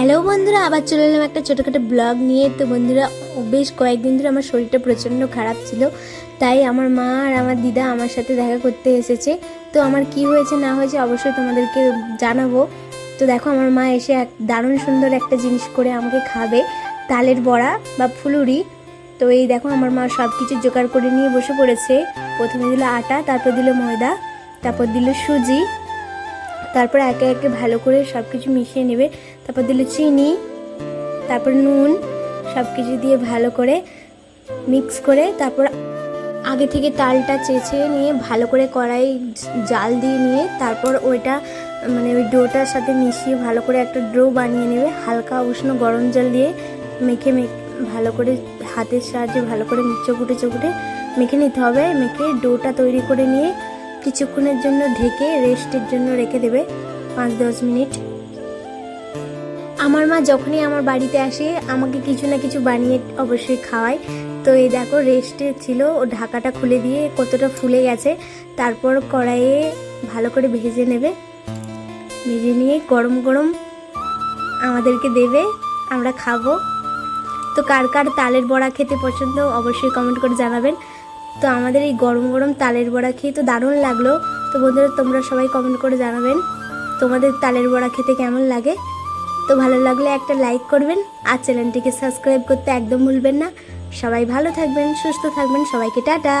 Hello বন্ধুরা, আবার চলে এলাম একটা ছোটোখাটো ব্লগ নিয়ে। তো বন্ধুরা, বেশ কয়েকদিন ধরে আমার শরীরটা প্রচণ্ড খারাপ ছিল, তাই আমার মা আর আমার দিদা আমার সাথে দেখা করতে এসেছে। তো আমার কি হয়েছে না হয়েছে অবশ্যই তোমাদেরকে জানাব। তো দেখো, আমার মা এসে এক দারুণ সুন্দর একটা জিনিস করে আমাকে খাবে, তালের বড়া বা ফুলুরি। তো এই দেখো, আমার মা সব কিছু জোগাড় করে নিয়ে বসে পড়েছে। প্রথমে দিল আটা, তারপর দিল ময়দা, তারপর দিল সুজি তারপর একে একে ভালো করে সব কিছু মিশিয়ে নেবে। তারপর দিল চিনি, তারপর নুন সব কিছু দিয়ে ভালো করে মিক্স করে তারপর আগে থেকে তালটা চেঁচে নিয়ে ভালো করে কড়াই জাল দিয়ে নিয়ে তারপর ওইটা মানে ওই ডোটার সাথে মিশিয়ে ভালো করে একটা ডো বানিয়ে নেবে। হালকা উষ্ণ গরম জল দিয়ে মেখে মেখে, ভালো করে হাতের সাহায্যে ভালো করে চকুটে চকুটে মেখে নিতে হবে। মেখে ডোটা তৈরি করে নিয়ে কিছুক্ষণের জন্য ঢেকে রেস্টের জন্য রেখে দেবে পাঁচ দশ মিনিট। আমার মা যখনই আমার বাড়িতে আসে, আমাকে কিছু না কিছু বানিয়ে অবশ্যই খাওয়ায়। তো এই দেখো, রেস্টে ছিল, ও ঢাকাটা খুলে দিয়ে কতটা ফুলে গেছে। তারপর কড়াইয়ে ভালো করে ভেজে নেবে। ভেজে নিয়ে গরম গরম আমাদেরকে দেবে, আমরা খাব। তো কার কার তালের বড়া খেতে পছন্দ অবশ্যই কমেন্ট করে জানাবেন। তো আমাদের এই গরম গরম তালের বড়া খেয়ে তো দারুণ লাগল। তো বন্ধুরা, তোমরা সবাই কমেন্ট করে জানাবেন তোমাদের তালের বড়া খেতে কেমন লাগে। তো ভালো লাগলে একটা লাইক করবেন আর চ্যানেলটিকে সাবস্ক্রাইব করতে একদম ভুলবেন না। সবাই ভালো থাকবেন, সুস্থ থাকবেন, সবাইকে টাটা।